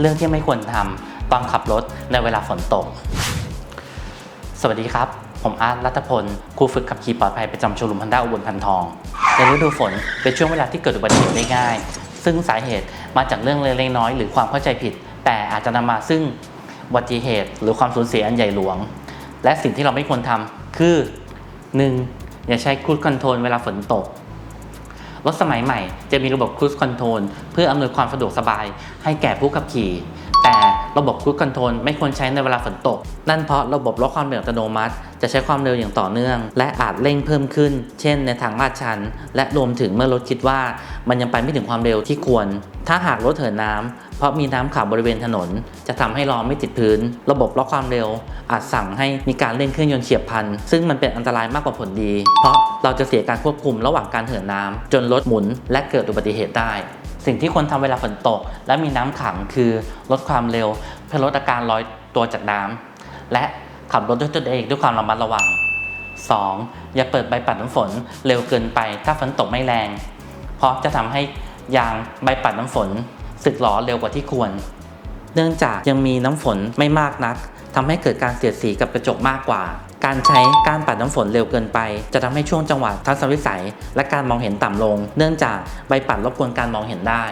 เรื่องที่ไม่ควรทำตอนขับรถในเวลาฝนตก สวัสดีครับ ผมอาร์ตรัตพลครูฝึกขับขี่ปลอดภัยประจำชว์รูมฮันด้าอุบลพันทองในฤดูฝนเป็นช่วงเวลาที่เกิดอุบัติเหตุได้ง่าย ซึ่งสาเหตุมาจากเรื่องเล็กๆน้อยหรือความเข้าใจผิด แต่อาจจะนำมาซึ่งอุบัติเหตุ หรือความสูญเสียอันใหญ่หลวง และสิ่งที่เราไม่ควรทำคือ 1. อย่าใช้ครู i คอนโทรลเวลาฝนตก รถสมัยใหม่จะมีระบบ cruise control เพื่ออำนวยความสะดวกสบายให้แก่ผู้ขับขี่ แต่ระบบครู i คอนโทรลไม่ควรใช้ในเวลาฝนตก นั่นเพราะระบบลดความเร็วอัตโนมัติ จะใช้ความเร็วอย่างต่อเนื่อง และอาจเร่งเพิ่มขึ้น เช่น ในทางลาดชัน และรวมถึงเมื่อรถคิดว่า มันยังไปไม่ถึงความเร็วที่ควร ถ้าหากรถเหินน้ำเพราะมีน้ำขังบริเวณถนน จะทำให้ล้อไม่ติดพื้น ระบบล็อกความเร็ว อาจสั่งให้มีการเร่งเครื่องยนต์เฉียบพลัน ซึ่งมันเป็นอันตรายมากกว่าผลดี เพราะเราจะเสียการควบคุมระหว่างการเหินน้ำจนรถหมุนและเกิดอุบัติเหตุได้ สิ่งที่ควรทำเวลาฝนตก และมีน้ำขังคือลดความเร็ว เพื่อลดอาการลอยตัวจากน้ำและขับรถด้วยตนเองด้วยความระมัดระวัง 2. อย่าเปิดใบปัดน้ำฝนเร็วเกินไป ถ้าฝนตกไม่แรง เพราะจะทำให้ยางใบปัดน้ำฝนสึกหรอเร็วกว่าที่ควร เนื่องจากยังมีน้ำฝนไม่มากนักทำให้เกิดการเสียดสีกับกระจกมากกว่า การใช้ก้านปัดน้ำฝนเร็วเกินไป จะทำให้ช่วงจังหวะทัศนวิสัย และการมองเห็นต่ำลง เนื่องจากใบปัดรบกวนการมองเห็นได้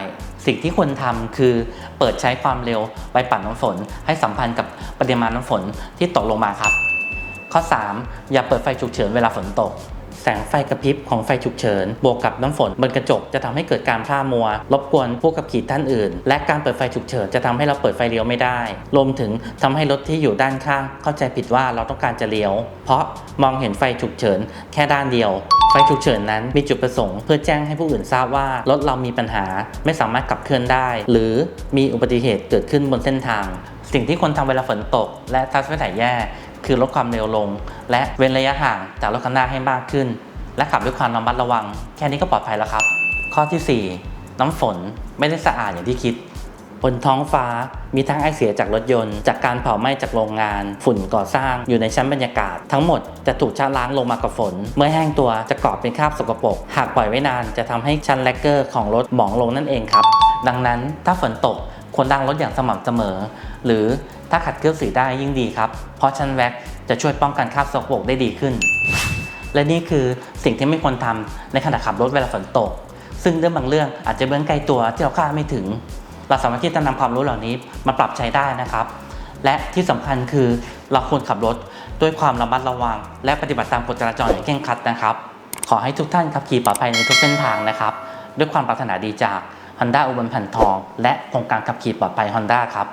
สิ่งที่ควรทำคือเปิดใช้ความเร็วใบปัดน้ำฝน ให้สัมพันธ์กับปริมาณน้ำฝนที่ตกลงมาครับ ข้อ 3. อย่าเปิดไฟฉุกเฉินเวลาฝนตก แสงไฟกระพริบของไฟฉุกเฉิน บวกกับน้ำฝนบนกระจกจะทำให้เกิดการพร่ามัว รบกวนผู้ขับขี่ท่านอื่น และการเปิดไฟฉุกเฉินจะทำให้เราเปิดไฟเลี้ยวไม่ได้ รวมถึงทำให้รถที่อยู่ด้านข้าง เข้าใจผิดว่าเราต้องการจะเลี้ยว เพราะมองเห็นไฟฉุกเฉินแค่ด้านเดียวไฟฉุกเฉินนั้นมีจุดประสงค์เพื่อแจ้งให้ผู้อื่นทราบว่ารถเรามีปัญหาไม่สามารถขับเคลื่อนได้ หรือมีอุบัติเหตุเกิดขึ้นบนเส้นทาง สิ่งที่ควรทำเวลาฝนตก และทัศนวิสัยแย่ คือลดความเร็วลง และเว้นระยะห่างจากรถคันหน้าให้มากขึ้น และขับด้วยความระมัดระวัง แค่นี้ก็ปลอดภัยแล้วครับ ข้อทีสี่ 4 น้ำฝนไม่ได้สะอาดอย่างที่คิดบนท้องฟ้ามีทั้งไอเสียจากรถยนต์ จากการเผาไหม้จากโรงงาน ฝุ่นก่อสร้างอยู่ในชั้นบรรยากาศ ทั้งหมดจะถูกชะล้างลงมากับฝน เมื่อแห้งตัวจะเกาะเป็นคราบสกปรก หากปล่อยไว้นานจะทำให้ชั้นแลกเกอร์ของรถหมองลงนั่นเองครับ ดังนั้นถ้าฝนตก ควรล้างรถอย่างสม่ำเสมอ หรือถ้าขัดเกลือสีได้ยิ่งดีครับ เพราะชั้นแว็กจะช่วยป้องกันคราบสกปรกได้ดีขึ้น และนี่คือสิ่งที่ไม่ควรทำในขณะขับรถเวลาฝนตก ซึ่งเรื่องบางเรื่องอาจจะเบื้องไกลตัวที่เราคาดไม่ถึง เราสามารถที่จะนำความรู้เหล่านี้มาปรับใช้ได้นะครับ และที่สำคัญคือเราควรขับรถด้วยความระมัดระวัง และปฏิบัติตามกฎจราจรอย่างเคร่งครัดนะครับ ขอให้ทุกท่านขับขี่ปลอดภัยในทุกเส้นทางนะครับ ด้วยความปรารถนาดีจาก Honda อุบลแผ่นทอง และโครงการขับขี่ปลอดภัย Honda ครับ